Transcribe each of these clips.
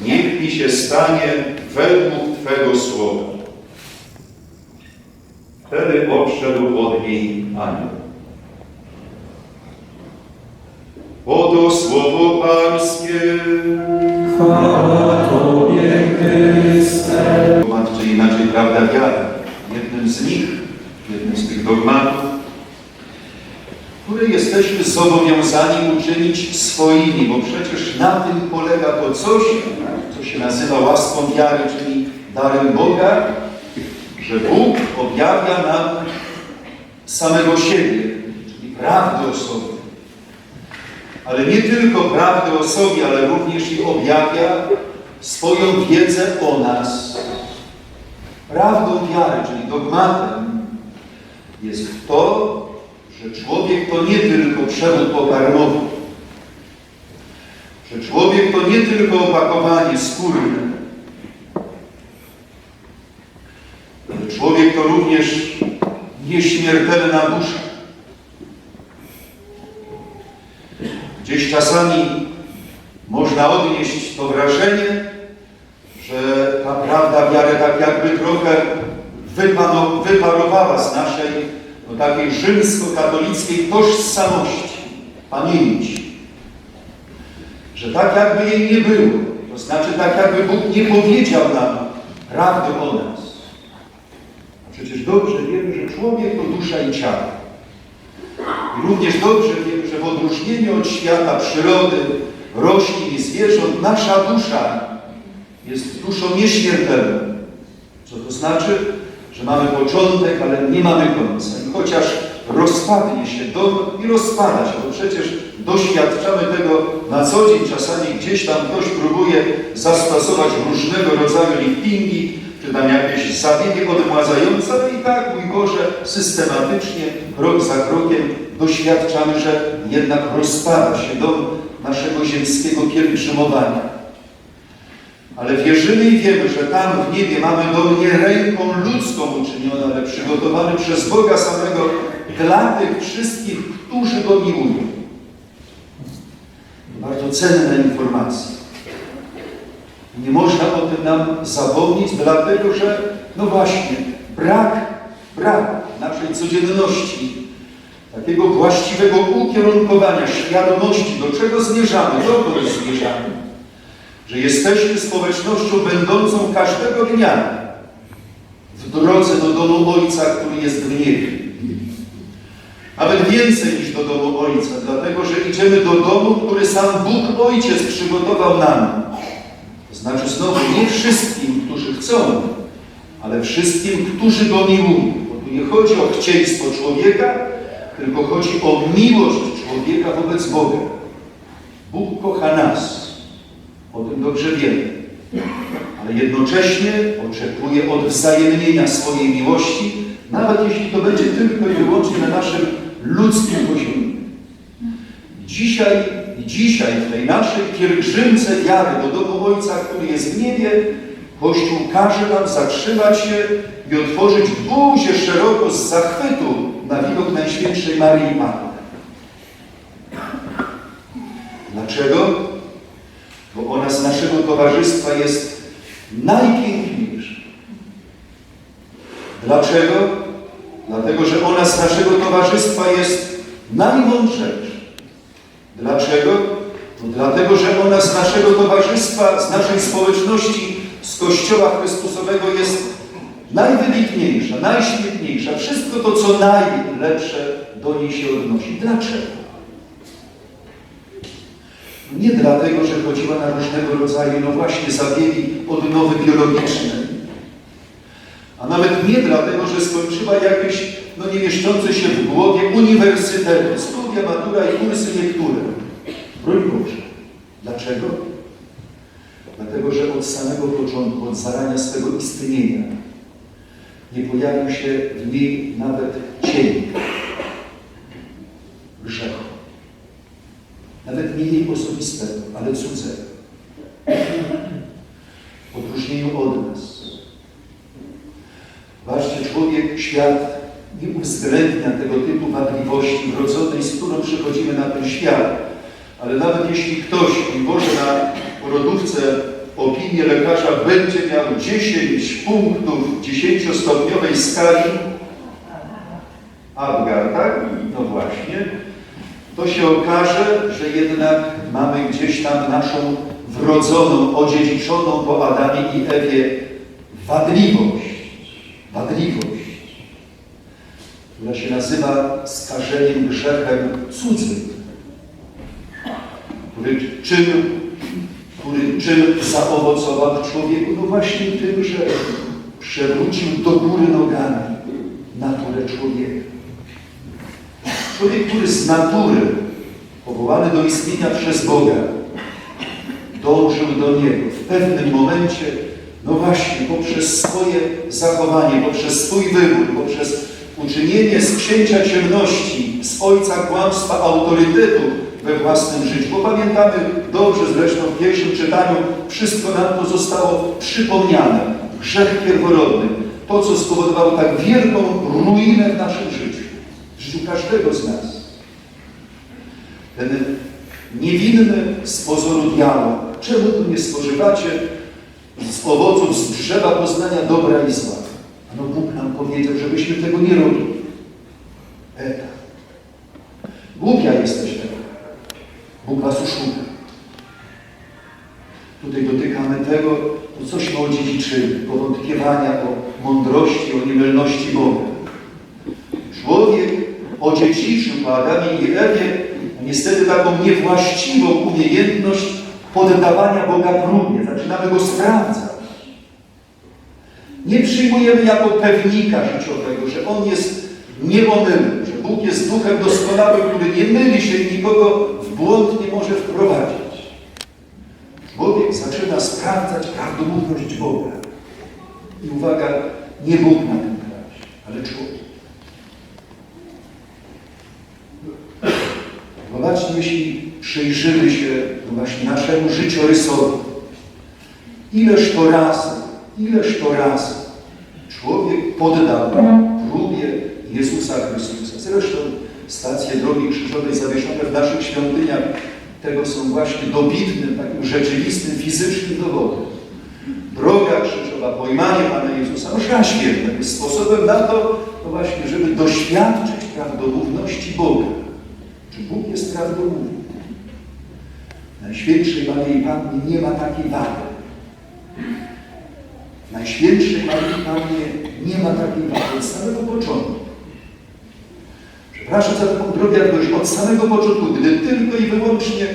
niech mi się stanie według Twego słowa. Wtedy odszedł od niej anioł. Oto słowo Pańskie. Chwała Tobie, Chryste. Dogmat, czy inaczej prawda wiary. Jednym z nich, jednym z tych dogmatów, które jesteśmy zobowiązani uczynić swoimi, bo przecież na tym polega to coś, co się nazywa łaską wiary, czyli darem Boga, że Bóg objawia nam samego siebie, czyli prawdę o sobie. Ale nie tylko prawdę o sobie, ale również i objawia swoją wiedzę o nas. Prawdą wiary, czyli dogmatem, jest to, że człowiek to nie tylko przewód pokarmowy, człowiek to nie tylko opakowanie skórne, ale człowiek to również nieśmiertelna dusza. Gdzieś czasami można odnieść to wrażenie, że ta prawda wiary tak jakby trochę wyparowała z naszej no, takiej rzymskokatolickiej tożsamości, pamięci. Że tak jakby jej nie było. To znaczy tak jakby Bóg nie powiedział nam prawdy o nas. A przecież dobrze wiemy, że człowiek to dusza i ciało. I również dobrze wiemy, że w odróżnieniu od świata przyrody, roślin i zwierząt, nasza dusza jest duszą nieśmiertelną. Co to znaczy? Że mamy początek, ale nie mamy końca. I chociaż rozpadnie się dom i rozpada się, bo przecież doświadczamy tego na co dzień, czasami gdzieś tam ktoś próbuje zastosować różnego rodzaju liftingi, czy tam jakieś zabiegi odmładzające, ale i tak, mój Boże, systematycznie, krok za krokiem doświadczamy, że jednak rozpada się dom naszego ziemskiego pielgrzymowania. Ale wierzymy i wiemy, że tam w niebie mamy dom nie ręką ludzką uczyniony, ale przygotowany przez Boga samego dla tych wszystkich, którzy Go miłują. Bardzo cenna informacja. Nie można o tym nam zapomnieć, dlatego że, no właśnie, brak, brak naszej codzienności, takiego właściwego ukierunkowania, świadomości, do czego zmierzamy, dokąd zmierzamy że jesteśmy społecznością będącą każdego dnia w drodze do domu Ojca, który jest w niebie. Nawet więcej niż do domu Ojca, dlatego że idziemy do domu, który sam Bóg Ojciec przygotował nam. To znaczy znowu nie wszystkim, którzy chcą, ale wszystkim, którzy Go miłują. Bo tu nie chodzi o chcieństwo człowieka, tylko chodzi o miłość człowieka wobec Boga. Bóg kocha nas. O tym dobrze wiemy. Ale jednocześnie oczekuje odwzajemnienia swojej miłości, nawet jeśli to będzie tylko i wyłącznie na naszym ludzkim poziomie. Dzisiaj, dzisiaj w tej naszej pielgrzymce wiary do domu Ojca, który jest w niebie, Kościół każe nam zatrzymać się i otworzyć buzię szeroko z zachwytu na widok Najświętszej Marii Panny. Dlaczego? bo ona z naszego towarzystwa jest najpiękniejsza. Dlaczego? Dlatego, że ona z naszego towarzystwa jest najmądrzejsza. Dlaczego? No dlatego, że ona z naszego towarzystwa, z naszej społeczności, z Kościoła Chrystusowego jest najwybitniejsza, najświetniejsza. Wszystko to, co najlepsze do niej się odnosi. Dlaczego? Nie dlatego, że chodziła na różnego rodzaju, no właśnie, zabiegi odnowy biologiczne. Nawet nie dlatego, że skończyła jakieś, no nie mieszczące się w głowie uniwersytety, studia, matura i kursy niektóre. Broń Boże. Dlaczego? Dlatego, że od samego początku, od zarania swego istnienia nie pojawił się w niej nawet cień grzechu. Nawet nie jej osobistego, ale cudzego. W odróżnieniu od nas. Zobaczcie, człowiek, świat nie uwzględnia tego typu wadliwości wrodzonej, z którą przychodzimy na ten świat. Ale nawet jeśli ktoś, i Boże, na porodówce opinię lekarza będzie miał 10 punktów 10-stopniowej skali Apgar, tak? No właśnie. To się okaże, że jednak mamy gdzieś tam naszą wrodzoną, odziedziczoną po Adamie i Ewie wadliwość. Wadliwość, która się nazywa skażeniem grzechem cudzym, który czym, który czym zaowocował w człowieku? No właśnie tym, że przewrócił do góry nogami naturę człowieka. Człowiek, który z natury, powołany do istnienia przez Boga, dążył do Niego w pewnym momencie, no właśnie, poprzez swoje zachowanie, poprzez swój wybór, poprzez uczynienie z księcia ciemności, z ojca kłamstwa autorytetu we własnym życiu. Bo pamiętamy dobrze zresztą w pierwszym czytaniu, wszystko nam to zostało przypomniane. Grzech pierworodny, to co spowodowało tak wielką ruinę w naszym życiu, w życiu każdego z nas. Ten niewinny z pozoru diabeł. Czemu tu nie spożywacie z owoców z drzewa poznania dobra i zła? Ano Bóg nam powiedział, żebyśmy tego nie robili. Eta. Głupia jesteś tego. Bóg was uszuka. Tutaj dotykamy tego, to cośmy odziedziczyli, powątpiewania o mądrości, o niemylności Boga. Człowiek odziedziczył po Adamie i Ewie niestety taką niewłaściwą umiejętność poddawania Boga próbie. Zaczynamy Go sprawdzać. Przyjmujemy jako pewnika życiowego, że On jest nieomylny, że Bóg jest duchem doskonałym, który nie myli się i nikogo w błąd nie może wprowadzić. Człowiek zaczyna sprawdzać prawdomówność Boga. I uwaga, nie Bóg na tym krasie, ale człowiek. Zobaczcie, jeśli przyjrzymy się no właśnie naszemu życiorysowi, ileż to razy, ileż to razy człowiek poddał próbie Jezusa Chrystusa. Zresztą stacje drogi krzyżowej zawieszone w naszych świątyniach tego są właśnie dobitnym, takim rzeczywistym, fizycznym dowodem. Droga krzyżowa, pojmanie Pana Jezusa, msza święta jest sposobem na to, no właśnie, żeby doświadczyć prawdomówności Boga. Czy Bóg jest prawdomówny? Najświętszej Maryi Pannie nie ma takiej wady. Najświętszej Maryi Pannie nie ma takiej wady od samego początku. Przepraszam za taką drobiazgość. Od samego początku, gdy tylko i wyłącznie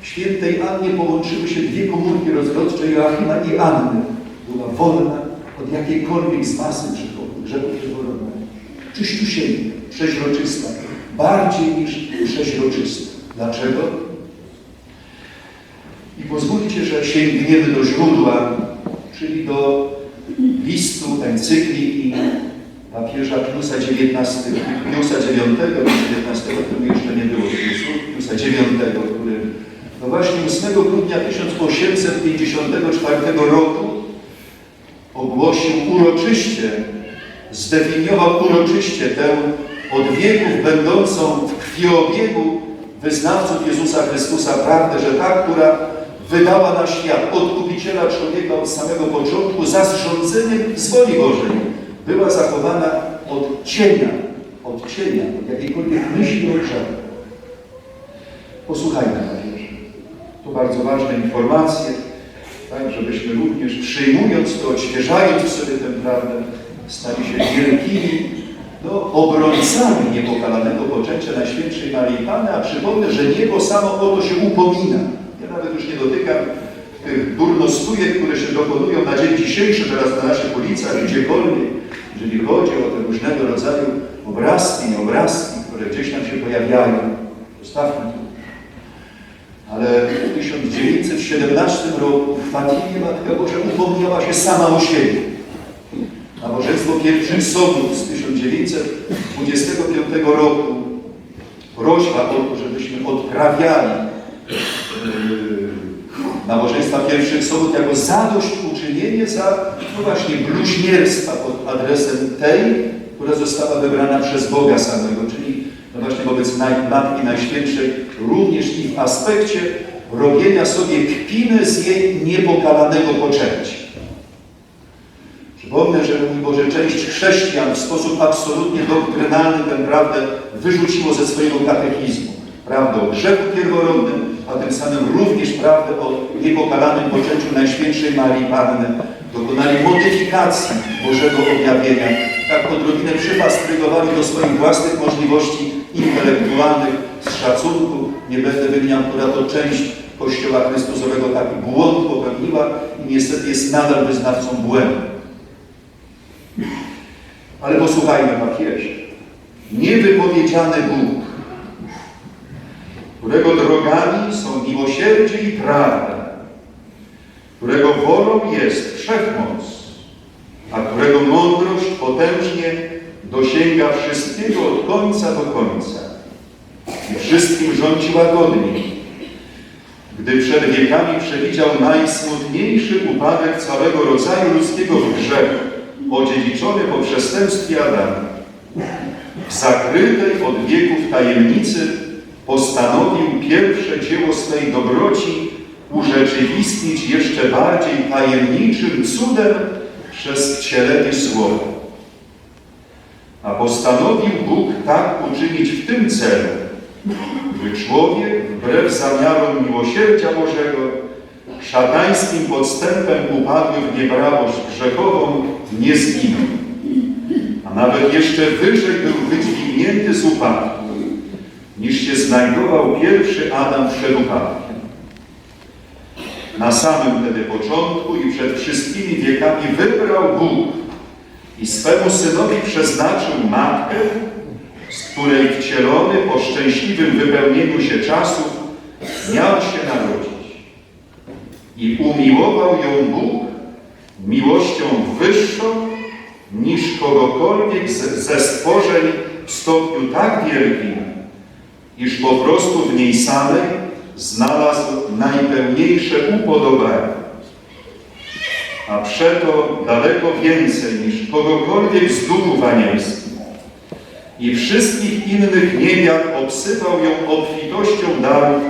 w świętej Annie połączyły się dwie komórki rozrodcze Joachima i Anny, była wolna od jakiejkolwiek z masy grzechów, grzechów. Czyściusieńka, przeźroczysta, bardziej niż przeźroczysta. Dlaczego? I pozwólcie, że sięgniemy do źródła, czyli do listu, encykliki papieża Piusa XIX, Piusa IX, XIX, którego jeszcze nie było Piusu, Piusa IX, który no właśnie 8 grudnia 1854 roku ogłosił uroczyście, zdefiniował uroczyście tę od wieków będącą w krwiobiegu wyznawców Jezusa Chrystusa prawdę, że ta, która wydała na świat odkupiciela człowieka od samego początku za zrządzeniem z woli Bożej, była zachowana od cienia, od cienia, od jakiejkolwiek myśli o. Posłuchajmy papieża. To bardzo ważne informacje, tak, żebyśmy również przyjmując to, odświeżając sobie tę prawdę, stali się wielkimi no, obrońcami niepokalanego poczęcia Najświętszej Maryi Panny, a przypomnę, że niebo samo o to się upomina. Nawet już nie dotykam tych durnostójek, które się dokonują na dzień dzisiejszy teraz na naszych ulicach, gdziekolwiek, jeżeli chodzi o te różnego rodzaju obrazki, nieobrazki, które gdzieś tam się pojawiają. Zostawmy to. Ale w 1917 roku w Fatimie Matka Boża upomniała się sama o siebie. Nabożeństwo pierwszych sądów z 1925 roku, prośba o to, żebyśmy odprawiali yy, nabożeństwa pierwszych sądów jako zadośćuczynienie za, no właśnie, bluźnierstwa pod adresem tej, która została wybrana przez Boga samego, czyli no właśnie wobec Matki Najświętszej, również i w aspekcie robienia sobie kpiny z jej niepokalanego poczęcia. Przypomnę, że mój Boże, część chrześcijan w sposób absolutnie doktrynalny tę prawdę wyrzuciło ze swojego katechizmu. Prawdę o grzechu pierworodnym, a tym samym również prawdę o niepokalanym poczęciu Najświętszej Marii Panny. Dokonali modyfikacji Bożego objawienia, tak odrobinę przyfastrygowali do swoich własnych możliwości intelektualnych, z szacunku. Nie będę wymieniał, która to część Kościoła Chrystusowego taki błąd popełniła i niestety jest nadal wyznawcą błędu. Ale posłuchajmy papieży. Niewypowiedziany Bóg, którego drogami są miłosierdzie i prawda, którego wolą jest wszechmoc, a którego mądrość potężnie dosięga wszystkiego od końca do końca i wszystkim rządzi łagodnie, gdy przed wiekami przewidział najsmutniejszy upadek całego rodzaju ludzkiego grzechu, odziedziczony po przestępstwie Adama. W zakrytej od wieków tajemnicy postanowił pierwsze dzieło swej dobroci urzeczywistnić jeszcze bardziej tajemniczym cudem przez wcielenie słowa. A postanowił Bóg tak uczynić w tym celu, by człowiek wbrew zamiarom miłosierdzia Bożego szatańskim podstępem upadły w nieprawość grzechową, nie zginął. A nawet jeszcze wyżej był wydźwignięty z upadku, niż się znajdował pierwszy Adam przed upadkiem. Na samym wtedy początku i przed wszystkimi wiekami wybrał Bóg i swemu synowi przeznaczył matkę, z której wcielony po szczęśliwym wypełnieniu się czasów miał się narodzić. I umiłował ją Bóg miłością wyższą niż kogokolwiek ze stworzeń w stopniu tak wielkim, iż po prostu w niej samej znalazł najpełniejsze upodobanie. A przeto daleko więcej niż kogokolwiek z duchów anielskich i wszystkich innych niewiar obsypał ją obfitością darów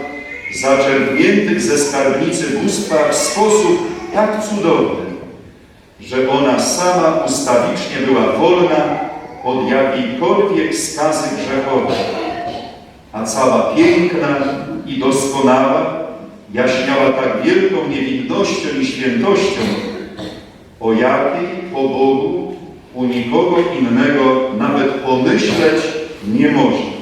zaczerpniętych ze skarbnicy bóstwa w sposób tak cudowny, że ona sama ustawicznie była wolna od jakiejkolwiek skazy grzechowej, a cała piękna i doskonała jaśniała tak wielką niewinnością i świętością, o jakiej po Bogu u nikogo innego nawet pomyśleć nie można.